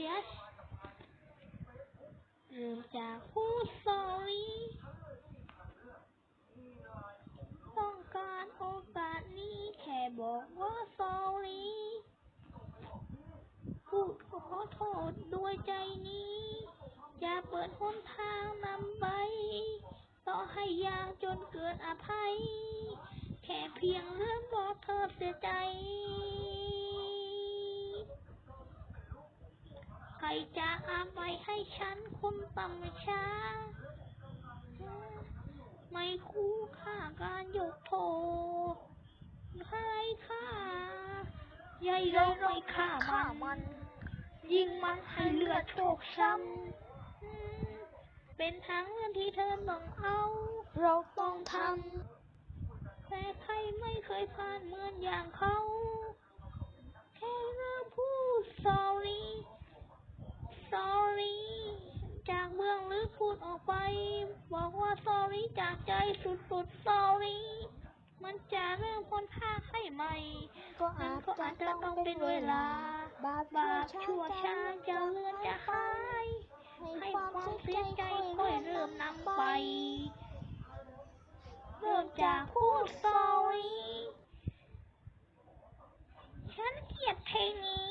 yes เริ่มจากพูด sorry ต้องการโอกาสนี้แค่บอกว่า sorry พูดขอโทษด้วยใจนี้จะเปิดหนทางนำไป ต่อให้ยากจนเกินอภัย แค่เพียงเรื่องบอกเธอเสียใจ ใคร จะเอาภัยให้ฉันคุณต่ำช้าไม่คู่ค่าการยกโทษให้ค่าใหญ่เราไม่ฆ่ามัน ยิงมันให้เลือดโชกช้ำเป็นทางเลือกที่เธอต้องเอา เราต้องทำแต่ใครไม่เคยผ่านเหมือนอย่างเขา ดๆ sorry มันจะเริ่มพ้นทาให้ใหม่ก็มัอานจก็จะอาจจะต้องเป็นเวลา บาปบาชั่วช้าจะเลื่อนจะหายให้ความเสียใจค่อยเริ่มนำไป เริ่มจากพูด sorry ฉันเกลียดเพลงนี้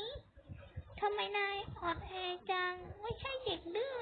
ทำไมนายอ่อนแอจัง ไม่ใช่เด็กดื้อแล้ว